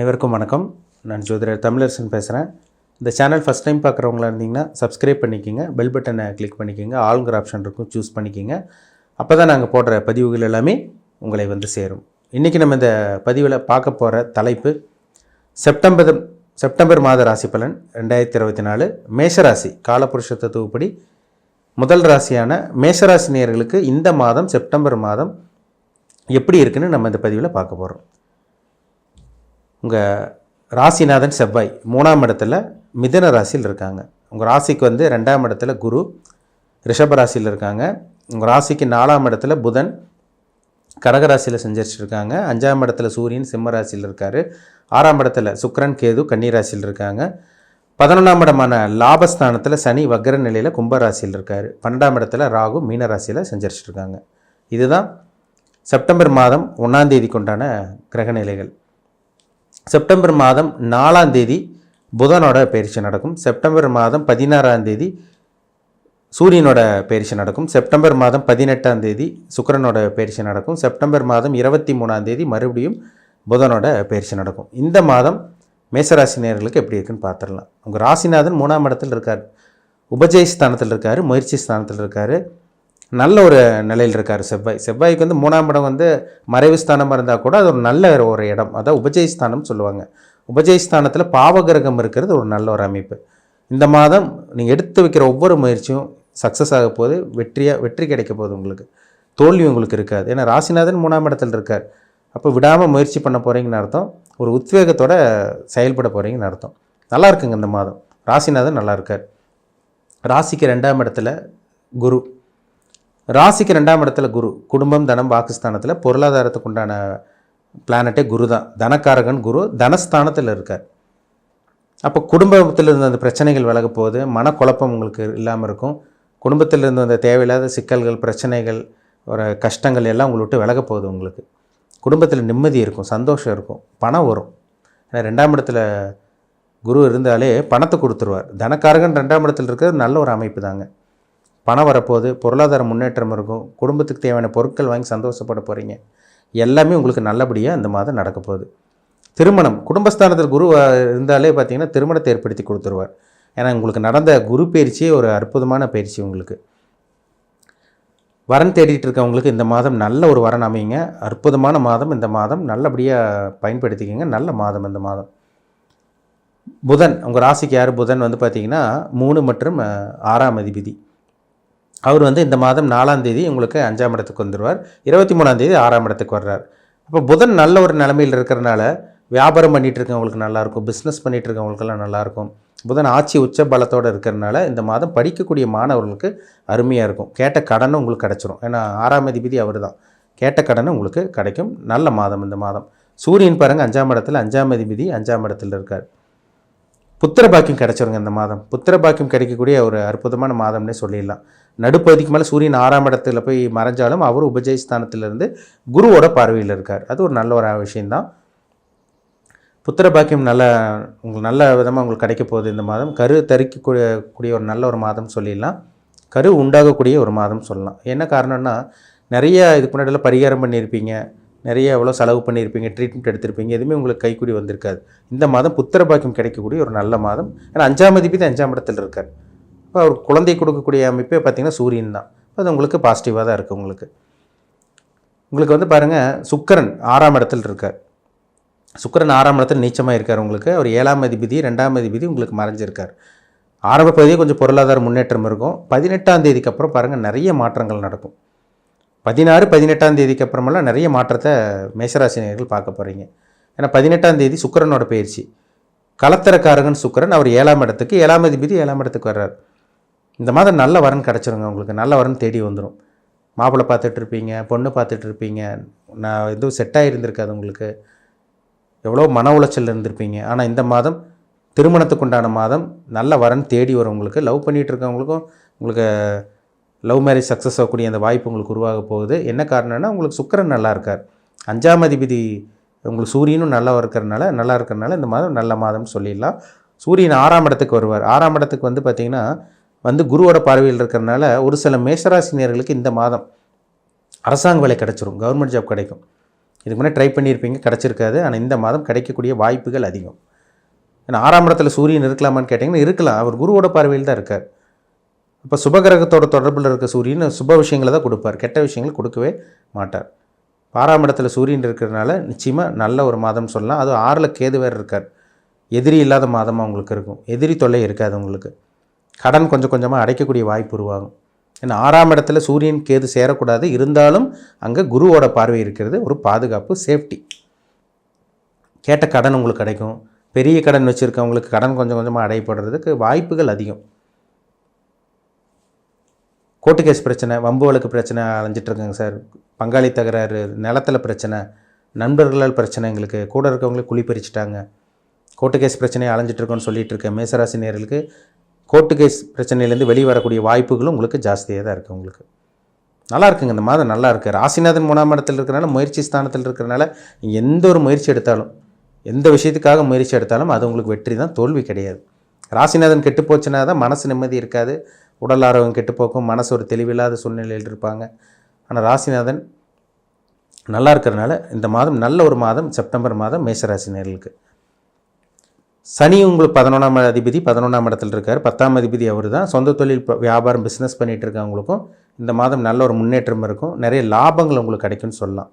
அனைவருக்கும் வணக்கம். நான் ஜோதிடர் தமிழரசன் பேசுகிறேன் இந்த சேனல் ஃபஸ்ட் டைம் பார்க்குறவங்களா இருந்தீங்கன்னா சப்ஸ்கிரைப் பண்ணிக்கோங்க. பெல் பட்டனை கிளிக் பண்ணிக்கோங்க. ஆளுங்கிற ஆப்ஷன் இருக்கும் சூஸ் பண்ணிக்கோங்க. அப்போ தான் நாங்கள் போடுற பதிவுகள் எல்லாமே உங்களை வந்து சேரும். இன்றைக்கி நம்ம இந்த பதிவில் பார்க்க போகிற தலைப்பு செப்டம்பர் செப்டம்பர் மாத ராசி பலன் ரெண்டாயிரத்தி இருபத்தி நாலு மேஷராசி காலபுருஷ தத்துவப்படி முதல் ராசியான மேஷராசி நேர்களுக்கு இந்த மாதம் செப்டம்பர் மாதம் எப்படி இருக்குன்னு நம்ம இந்த பதிவில் பார்க்க போகிறோம் உங்கள் ராசிநாதன் செவ்வாய் மூணாம் இடத்துல மிதன ராசியில் இருக்காங்க. உங்கள் ராசிக்கு வந்து ரெண்டாம் இடத்துல குரு ரிஷப ராசியில் இருக்காங்க. உங்கள் ராசிக்கு நாலாம் இடத்துல புதன் கடகராசியில் செஞ்சிருச்சிருக்காங்க. அஞ்சாம் இடத்துல சூரியன் சிம்ம ராசியில் இருக்கார். ஆறாம் இடத்துல சுக்ரன் கேது கன்னிராசியில் இருக்காங்க. பதினொன்றாம் இடமான லாபஸ்தானத்தில் சனி வக்ர நிலையில் கும்பராசியில் இருக்கார். பன்னெண்டாம் இடத்துல ராகு மீன ராசியில் செஞ்சரிச்சிருக்காங்க. இதுதான் செப்டம்பர் மாதம் ஒன்றாம் தேதி கிரக நிலைகள். செப்டம்பர் மாதம் நாலாம் தேதி புதனோட பயிற்சி நடக்கும். செப்டம்பர் மாதம் பதினாறாம் தேதி சூரியனோட பயிற்சி நடக்கும். செப்டம்பர் மாதம் பதினெட்டாம் தேதி சுக்கிரனோட பயிற்சி நடக்கும். செப்டம்பர் மாதம் இருபத்தி மூணாம் தேதி மறுபடியும் புதனோட பயிற்சி நடக்கும். இந்த மாதம் மேசராசி நேர்களுக்கு எப்படி இருக்குன்னு பார்த்துடலாம். உங்கள் ராசிநாதன் மூணாம் இடத்தில் இருக்கார். உபஜய ஸ்தானத்தில் இருக்கார் முயற்சி ஸ்தானத்தில் இருக்கார். நல்ல ஒரு நிலையில் இருக்கார் செவ்வாய். செவ்வாய்க்கு வந்து மூணாம் இடம் வந்து மறைவு ஸ்தானமாக இருந்தால் கூட அது ஒரு நல்ல ஒரு இடம். அதான் உபஜயஸ்தானம் சொல்லுவாங்க. உபஜயஸ்தானத்தில் பாவகிரகம் இருக்கிறது ஒரு நல்ல ஒரு அமைப்பு. இந்த மாதம் நீங்கள் எடுத்து வைக்கிற ஒவ்வொரு முயற்சியும் சக்ஸஸ் ஆக போகுது. வெற்றியாக வெற்றி கிடைக்க போகுது உங்களுக்கு. தோல்வி உங்களுக்கு இருக்காது. ஏன்னா ராசிநாதன் மூணாம் இடத்துல இருக்கார். அப்போ விடாமல் முயற்சி பண்ண போகிறீங்கன்னு அர்த்தம். ஒரு உத்வேகத்தோட செயல்பட போகிறீங்கன்னு அர்த்தம். நல்லா இருக்குங்க இந்த மாதம். ராசிநாதன் நல்லா இருக்கார். ராசிக்கு ரெண்டாம் இடத்துல குரு. ராசிக்கு ரெண்டாம் இடத்துல குரு குடும்பம் தனம் வாக்குஸ்தானத்தில் பொருளாதாரத்துக்கு உண்டான பிளானட்டே குரு தான். தனக்காரகன் குரு தனஸ்தானத்தில் இருக்கார். அப்போ குடும்பத்தில் இருந்த அந்த பிரச்சனைகள் விலக போகுது. மனக்குழப்பம் உங்களுக்கு இல்லாமல் இருக்கும். குடும்பத்தில் இருந்த அந்த தேவையில்லாத சிக்கல்கள் பிரச்சனைகள் ஒரு கஷ்டங்கள் எல்லாம் உங்களை விட்டு விலக போகுது உங்களுக்கு. குடும்பத்தில் நிம்மதி இருக்கும் சந்தோஷம் இருக்கும் பணம் வரும். ஏன்னா ரெண்டாம் இடத்துல குரு இருந்தாலே பணத்தை கொடுத்துருவார். தனக்காரகன் ரெண்டாம் இடத்துல இருக்கிறது நல்ல ஒரு அமைப்பு தாங்க. பணம் வரப்போகுது பொருளாதார முன்னேற்றம் இருக்கும் குடும்பத்துக்கு தேவையான பொருட்கள் வாங்கி சந்தோஷப்பட போகிறீங்க எல்லாமே உங்களுக்கு நல்லபடியாக இந்த மாதம் நடக்க போகுது. திருமணம் குடும்பஸ்தானத்தில் குரு இருந்தாலே பார்த்தீங்கன்னா திருமணத்தை ஏற்படுத்தி கொடுத்துருவார். ஏன்னா உங்களுக்கு நடந்த குரு பயிற்சியே ஒரு அற்புதமான பயிற்சி உங்களுக்கு. வரன் தேடிட்டு இருக்கவங்களுக்கு இந்த மாதம் நல்ல ஒரு வரன் அமையுங்க. அற்புதமான மாதம் இந்த மாதம். நல்லபடியாக பயன்படுத்திக்கிங்க. நல்ல மாதம் இந்த மாதம். புதன் உங்கள் ராசிக்கு யார்? புதன் வந்து பார்த்திங்கன்னா மூணு மற்றும் ஆறாம் அதிபதி. அவர் வந்து இந்த மாதம் நாலாம் தேதி உங்களுக்கு அஞ்சாம் இடத்துக்கு வந்துடுவார் இருபத்தி மூணாம் தேதி ஆறாம் இடத்துக்கு வர்றார். அப்போ புதன் நல்ல ஒரு நிலமையில் இருக்கிறனால வியாபாரம் பண்ணிகிட்டு இருக்கவங்களுக்கு நல்லாயிருக்கும். பிஸ்னஸ் பண்ணிகிட்டு இருக்கவங்களுக்கெல்லாம் நல்லாயிருக்கும். புதன் ஆட்சி உச்ச பலத்தோடு இருக்கிறனால இந்த மாதம் படிக்கக்கூடிய மாணவர்களுக்கு அருமையாக இருக்கும். கேட்ட கடனும் உங்களுக்கு கிடச்சிரும். ஏன்னா ஆறாம் அதிபதி அவர் தான் கேட்ட கடனும் உங்களுக்கு கிடைக்கும். நல்ல மாதம் இந்த மாதம். சூரியன் பாருங்கள் அஞ்சாம் இடத்துல அஞ்சாம் அதிபதி அஞ்சாம் இடத்துல இருக்கார். புத்திர பாக்கியம் கிடச்சிருங்க இந்த மாதம். புத்திர பாக்கியம் கிடைக்கக்கூடிய ஒரு அற்புதமான மாதம்னே சொல்லிடலாம். நடுப்பகுதிக்கு மேலே சூரியன் ஆறாம் இடத்துல போய் மறைஞ்சாலும் அவர் உபஜய ஸ்தானத்திலிருந்து குருவோட பார்வையில் இருக்கார். அது ஒரு நல்ல ஒரு விஷயந்தான் புத்திர பாக்கியம் நல்ல உங்களுக்கு நல்ல விதமாக உங்களுக்கு கிடைக்க போகுது இந்த மாதம். கரு தரிக்கக்கூடிய கூடிய ஒரு நல்ல ஒரு மாதம் சொல்லிடலாம். கரு உண்டாகக்கூடிய ஒரு மாதம் சொல்லலாம். என்ன காரணம்னா நிறைய இதுக்கு முன்னாடிலாம் பரிகாரம் பண்ணியிருப்பீங்க. நிறைய எவ்வளோ செலவு பண்ணியிருப்பீங்க ட்ரீட்மெண்ட் எடுத்திருப்பீங்க எதுவுமே உங்களுக்கு கைக்குடி வந்திருக்காது. இந்த மாதம் புத்திர பாக்கியம் கிடைக்கக்கூடிய ஒரு நல்ல மாதம். ஏன்னா அஞ்சாம் அதிபதி அஞ்சாம் இடத்துல இருக்கார். இப்போ அவர் குழந்தை கொடுக்கக்கூடிய அமைப்பே பார்த்தீங்கன்னா சூரியன் தான். அது உங்களுக்கு பாசிட்டிவாக தான் இருக்குது உங்களுக்கு. உங்களுக்கு வந்து பாருங்கள் சுக்கரன் ஆறாம் இடத்துல இருக்கார். சுக்கரன் ஆறாம் இடத்துல நீச்சமாக இருக்கார் உங்களுக்கு. அவர் ஏழாம் அதிபதி ரெண்டாம் அதிபதி உங்களுக்கு மறைஞ்சிருக்கார். ஆரம்ப பகுதியே கொஞ்சம் பொருளாதார முன்னேற்றம் இருக்கும். பதினெட்டாம் தேதிக்கு அப்புறம் பாருங்கள் நிறைய மாற்றங்கள் நடக்கும். பதினாறு பதினெட்டாம் தேதிக்கு அப்புறமெல்லாம் நிறைய மாற்றத்தை மேஷராசினியர்கள் பார்க்க போகிறீங்க ஏன்னா பதினெட்டாம் தேதி சுக்கிரனோட பயிற்சி. கலத்தரக்காரகன் சுக்கரன் அவர் ஏழாம் இடத்துக்கு ஏழாம் அதிபதி ஏழாம் இடத்துக்கு வர்றார். இந்த மாதம் நல்ல வரன் கிடச்சிருங்க உங்களுக்கு. நல்ல வரன் தேடி வந்துடும் மாப்பிள்ளை பார்த்துட்டு இருப்பீங்க பொண்ணு பார்த்துட்டு இருப்பீங்க. நான் எதுவும் செட் ஆகியிருந்திருக்காது உங்களுக்கு. எவ்வளோ மன உளைச்சல் இருந்திருப்பீங்க. ஆனால் இந்த மாதம் திருமணத்துக்கு உண்டான மாதம் நல்ல வரன் தேடி வரும் உங்களுக்கு. லவ் பண்ணிகிட்டு இருக்கவங்களுக்கும் உங்களுக்கு லவ் மேரேஜ் சக்ஸஸ் ஆகக்கூடிய அந்த வாய்ப்பு உங்களுக்கு உருவாக போகுது. என்ன காரணம்னா உங்களுக்கு சுக்கரன் நல்லா இருக்கார். அஞ்சாம் அதிபதி உங்களுக்கு சூரியனும் நல்லா இருக்கிறனால நல்லா இருக்கிறனால இந்த மாதம் நல்ல மாதம்னு சொல்லிடலாம். சூரியன் ஆறாம் இடத்துக்கு வருவார். ஆறாம் இடத்துக்கு வந்து பார்த்திங்கன்னா வந்து குருவோட பார்வையில் இருக்கிறனால ஒரு சில மேஷராசினியர்களுக்கு இந்த மாதம் அரசாங்க வேலை கிடச்சிரும். கவர்மெண்ட் ஜாப் கிடைக்கும். இதுக்கு முன்னாடி ட்ரை பண்ணியிருப்பீங்க கிடச்சிருக்காது. ஆனால் இந்த மாதம் கிடைக்கக்கூடிய வாய்ப்புகள் அதிகம். ஏன்னா ஆறாம் இடத்துல சூரியன் இருக்கலாமான்னு கேட்டிங்கன்னா இருக்கலாம். அவர் குருவோட பார்வையில் தான் இருக்கார். இப்போ சுபகிரகத்தோட தொடர்பில் இருக்க சூரியன் சுப விஷயங்களை தான் கொடுப்பார். கெட்ட விஷயங்களை கொடுக்கவே மாட்டார். ஆறாம் இடத்துல சூரியன் இருக்கிறதுனால நிச்சயமாக நல்ல ஒரு மாதம் சொல்லலாம். அதுவும் ஆறில் கேது வேறு இருக்கார். எதிரி இல்லாத மாதமாக உங்களுக்கு இருக்கும். எதிரி தொல்லை இருக்காது உங்களுக்கு. கடன் கொஞ்சம் கொஞ்சமாக அடைக்கக்கூடிய வாய்ப்பு உருவாகும். ஏன்னா ஆறாம் இடத்துல சூரியன் கேது சேரக்கூடாது. இருந்தாலும் அங்கே குருவோட பார்வை இருக்கிறது ஒரு பாதுகாப்பு சேஃப்டி. கேட்ட கடன் உங்களுக்கு கிடைக்கும். பெரிய கடன் வச்சுருக்கவங்களுக்கு கடன் கொஞ்சம் கொஞ்சமாக அடையப்படுறதுக்கு வாய்ப்புகள் அதிகம். கோர்ட்டு கேஸ் பிரச்சனை வம்பு வழக்கு பிரச்சனை அலைஞ்சிட்ருக்கேங்க சார். பங்காளி தகராறு நிலத்தில் பிரச்சனை நண்பர்களால் பிரச்சனை எங்களுக்கு. கூட இருக்கவங்களுக்கு குழி பறிச்சிட்டாங்க. கோர்ட்டு கேஸ் பிரச்சனையை அலைஞ்சிட்ருக்கோன்னு சொல்லிட்டு இருக்க மேசராசி நேர்களுக்கு கோர்ட்டு கேஸ் பிரச்சனையிலேருந்து வெளியே வரக்கூடிய வாய்ப்புகளும் உங்களுக்கு ஜாஸ்தியாக தான் இருக்குது உங்களுக்கு. நல்லா இருக்குங்க இந்த மாதம் நல்லா இருக்குது ராசிநாதன் மூணாம் இடத்துல இருக்கிறனால முயற்சி ஸ்தானத்தில் இருக்கிறனால நீங்கள் எந்த ஒரு முயற்சி எடுத்தாலும் எந்த விஷயத்துக்காக முயற்சி எடுத்தாலும் அது உங்களுக்கு வெற்றி தான் தோல்வி கிடையாது. ராசிநாதன் கெட்டு போச்சுன்னா தான் மனசு நிம்மதி இருக்காது. உடல் ஆரோக்கியம் கெட்டுப்போக்கும் மனசு ஒரு தெளிவில்லாத சூழ்நிலையில் இருப்பாங்க. ஆனால் ராசிநாதன் நல்லா இருக்கிறனால இந்த மாதம் நல்ல ஒரு மாதம் செப்டம்பர் மாதம் மேசராசினியர்களுக்கு சனி உங்களுக்கு பதினொன்றாம் அதிபதி பதினொன்றாம் இடத்துல இருக்கார். பத்தாம் அதிபதி அவர் தான் சொந்த தொழில் வியாபாரம் பிஸ்னஸ் பண்ணிகிட்டு இருக்கவங்களுக்கும் இந்த மாதம் நல்ல ஒரு முன்னேற்றம் இருக்கும். நிறைய லாபங்கள் உங்களுக்கு கிடைக்கும்னு சொல்லலாம்.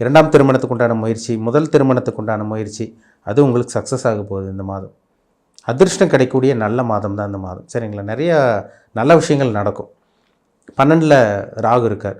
இரண்டாம் திருமணத்துக்கு உண்டான முயற்சி முதல் திருமணத்துக்கு உண்டான முயற்சி அது உங்களுக்கு சக்ஸஸ் ஆக போகுது இந்த மாதம். அதிர்ஷ்டம் கிடைக்கக்கூடிய நல்ல மாதம் தான் இந்த மாதம். சரிங்களா? நிறைய நல்ல விஷயங்கள் நடக்கும். பன்னெண்டில் ராகு இருக்கார்.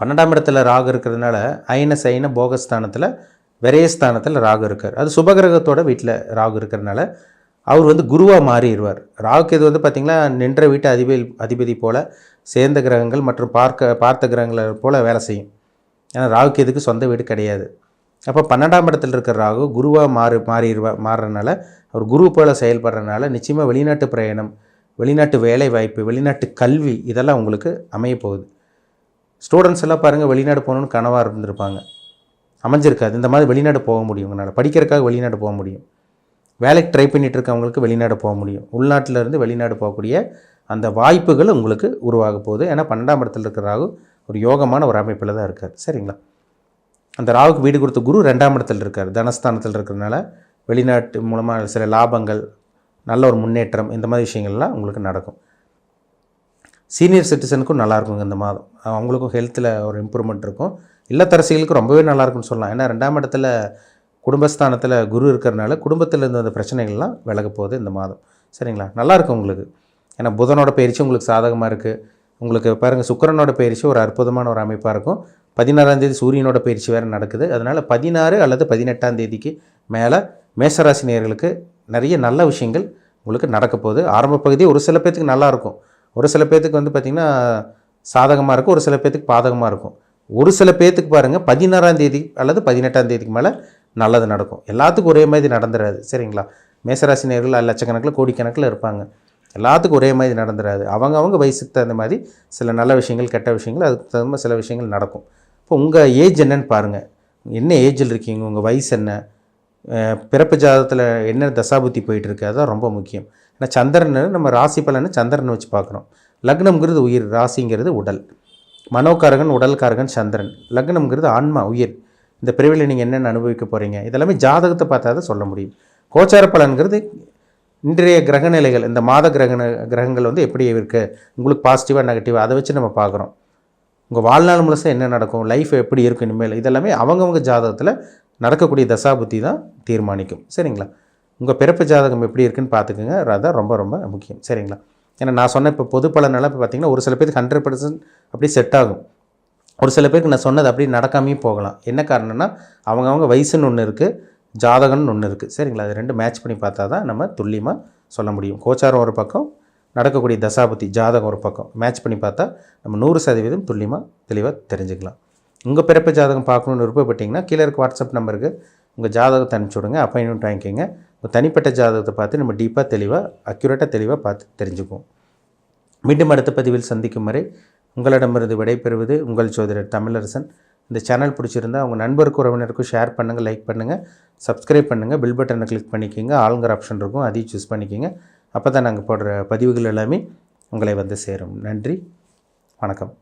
பன்னெண்டாம் இடத்துல ராகு இருக்கிறதுனால ஐன சைன போகஸ்தானத்தில் விரயஸ்தானத்தில் ராகு இருக்கார். அது சுபகிரகத்தோட வீட்டில் ராகு இருக்கிறதுனால அவர் வந்து குருவாக மாறிடுவார். ராகுக்கு இது வந்து பார்த்திங்கன்னா நின்ற வீட்டு அதிபதி அதிபதி போல் சேர்ந்த கிரகங்கள் மற்றும் பார்க்க பார்த்த கிரகங்களை போல் வேலை செய்யும். ஏன்னா ராகுக்கு இதுக்கு சொந்த வீடு கிடையாது. அப்போ பன்னெண்டாம் இடத்துல இருக்கிற ராகு குருவாக மாறு மாறிடுவா மாறுறனால அவர் குரு போல் செயல்படுறதுனால நிச்சயமாக வெளிநாட்டு பிரயாணம் வெளிநாட்டு வேலை வாய்ப்பு வெளிநாட்டு கல்வி இதெல்லாம் உங்களுக்கு அமைய போகுது. ஸ்டூடெண்ட்ஸ் எல்லாம் பாருங்கள் வெளிநாடு போகணுன்னு கனவாக இருந்திருப்பாங்க. அமைஞ்சிருக்காது. இந்த மாதிரி வெளிநாடு போக முடியும். உங்களால் படிக்கிறதுக்காக வெளிநாடு போக முடியும். வேலைக்கு ட்ரை பண்ணிகிட்டு இருக்கவங்களுக்கு வெளிநாடு போக முடியும். உள்நாட்டிலேருந்து வெளிநாடு போகக்கூடிய அந்த வாய்ப்புகள் உங்களுக்கு உருவாக போகுது. ஏன்னா பன்னெண்டாம் இடத்துல இருக்கிற ராகு ஒரு யோகமான ஒரு அமைப்பில் தான் இருக்கார். சரிங்களா? அந்த ராகுக்கு வீடு கொடுத்த குரு ரெண்டாம் இடத்துல இருக்கார். தனஸ்தானத்தில் இருக்கிறதுனால வெளிநாட்டு மூலமாக சில லாபங்கள் நல்ல ஒரு முன்னேற்றம் இந்த மாதிரி விஷயங்கள்லாம் உங்களுக்கு நடக்கும். சீனியர் சிட்டிசனுக்கும் நல்லாயிருக்குங்க இந்த மாதம். அவங்களுக்கும் ஹெல்த்தில் ஒரு இம்ப்ரூவ்மெண்ட் இருக்கும். இல்லத்தரசிகளுக்கு ரொம்பவே நல்லாயிருக்குன்னு சொல்லலாம். ஏன்னா ரெண்டாம் இடத்துல குடும்பஸ்தானத்தில் குரு இருக்கிறனால குடும்பத்தில் இருந்த அந்த பிரச்சனைகள்லாம் விலக போகுது இந்த மாதம். சரிங்களா? நல்லாயிருக்கும் உங்களுக்கு. ஏன்னா புதனோட பயிற்சி உங்களுக்கு சாதகமாக இருக்குது உங்களுக்கு பாருங்கள் சுக்கிரனோட பயிற்சி ஒரு அற்புதமான ஒரு அமைப்பாக இருக்கும். பதினாறாம் தேதி சூரியனோட பயிற்சி வேறு நடக்குது. அதனால் பதினாறு அல்லது பதினெட்டாம் தேதிக்கு மேலே மேசராசி நேர்களுக்கு நிறைய நல்ல விஷயங்கள் உங்களுக்கு நடக்க போகுது. ஆரம்ப பகுதி ஒரு சில பேர்த்துக்கு நல்லாயிருக்கும் ஒரு சில பேர்த்துக்கு வந்து பார்த்திங்கன்னா சாதகமாக இருக்கும் ஒரு சில பேர்த்துக்கு பாதகமாக இருக்கும். ஒரு சில பேர்த்துக்கு பாருங்கள் பதினாறாம் தேதி அல்லது பதினெட்டாம் தேதிக்கு மேலே நல்லது நடக்கும். எல்லாத்துக்கும் ஒரே மாதிரி நடந்துடாது சரிங்களா? மேசராசி நேர்கள் லட்சக்கணக்கில் கோடிக்கணக்கில் இருப்பாங்க. எல்லாத்துக்கும் ஒரே மாதிரி நடந்துடாது அவங்கவுங்க வயசுக்கு தகுந்த மாதிரி சில நல்ல விஷயங்கள் கெட்ட விஷயங்கள் அதுக்கு தகுந்த மாதிரி சில விஷயங்கள் நடக்கும். இப்போ உங்கள் ஏஜ் என்னன்னு பாருங்கள் என்ன ஏஜில் இருக்கீங்க? உங்கள் வயசு என்ன? பிறப்பு ஜாதகத்தில் என்ன தசாபுத்தி போயிட்டுருக்கு? அதுதான் ரொம்ப முக்கியம். ஏன்னா சந்திரன் நம்ம ராசி பலனை சந்திரன் வச்சு பார்க்குறோம் லக்னம்ங்கிறது உயிர் ராசிங்கிறது உடல். மனோகாரகன் உடல்காரகன் சந்திரன். லக்னம்ங்கிறது ஆன்மா உயிர். இந்த பிரிவில் நீங்கள் என்னென்ன அனுபவிக்க போகிறீங்க இதெல்லாமே ஜாதகத்தை பார்த்தா தான் சொல்ல முடியும். கோச்சார பலன்கிறது இன்றைய கிரக நிலைகள் இந்த மாத கிரக கிரகங்கள் வந்து எப்படி இருக்குது உங்களுக்கு பாசிட்டிவாக நெகட்டிவாக அதை வச்சு நம்ம பார்க்குறோம். உங்கள் வாழ்நாள் முழுசாக என்ன நடக்கும்? லைஃப் எப்படி இருக்கும் இனிமேல்? இதெல்லாமே அவங்கவுங்க ஜாதகத்தில் நடக்கக்கூடிய தசாபுத்தி தான் தீர்மானிக்கும். சரிங்களா? உங்கள் பிறப்பு ஜாதகம் எப்படி இருக்குன்னு பார்த்துக்குங்க. அதான் ரொம்ப ரொம்ப முக்கியம். சரிங்களா? ஏன்னா நான் சொன்ன இப்போ பொது பலனெல்லாம் இப்போ பார்த்தீங்கன்னா ஒரு சில பேருக்கு ஹண்ட்ரட் பர்சன்ட் அப்படி செட் ஆகும். ஒரு சில பேருக்கு நான் சொன்னது அப்படி நடக்காமையும் போகலாம். என்ன காரணம்னா அவங்கவங்க வயசுன்னு ஒன்று இருக்குது ஜாதகம்னு ஒன்று இருக்குது சரிங்களா? அது ரெண்டு மேட்ச் பண்ணி பார்த்தா தான் நம்ம துல்லியமாக சொல்ல முடியும். கோச்சாரம் ஒரு பக்கம் நடக்கக்கூடிய தசாபதி ஜாதகம் ஒரு பக்கம். மேட்ச் பண்ணி பார்த்தா நம்ம நூறு சதவீதம் துல்லியமாக தெளிவாக தெரிஞ்சுக்கலாம். உங்கள் பிறப்பு ஜாதகம் பார்க்கணுன்னு விருப்பப்பட்டீங்கன்னா கீழே இருக்க வாட்ஸ்அப் நம்பருக்கு உங்கள் ஜாதகத்தை அனுப்பிச்சி விடுங்க. அப்பாயின்மெண்ட் வாங்கிக்கோங்க. உங்கள் தனிப்பட்ட ஜாதகத்தை பார்த்து நம்ம டீப்பாக தெளிவாக அக்யூரேட்டாக தெளிவாக பார்த்து தெரிஞ்சுக்குவோம். மீண்டும் அடுத்த பதிவில் சந்திக்கும் வரை உங்களிடமிருந்து விடைபெறுவது உங்கள் ஜோதிடர் தமிழரசன். இந்த சேனல் பிடிச்சிருந்தா உங்கள் நண்பருக்கும் உறவினருக்கும் ஷேர் பண்ணுங்கள் லைக் பண்ணுங்கள் சப்ஸ்கிரைப் பண்ணுங்கள் பில் பட்டனை கிளிக் பண்ணிக்கோங்க ஆளுங்கிற ஆப்ஷன் இருக்கும் அதையும் சூஸ் பண்ணிக்கோங்க. அப்போ தான் நாங்கள் போடுற பதிவுகள் எல்லாமே உங்களை வந்து சேரும். நன்றி வணக்கம்.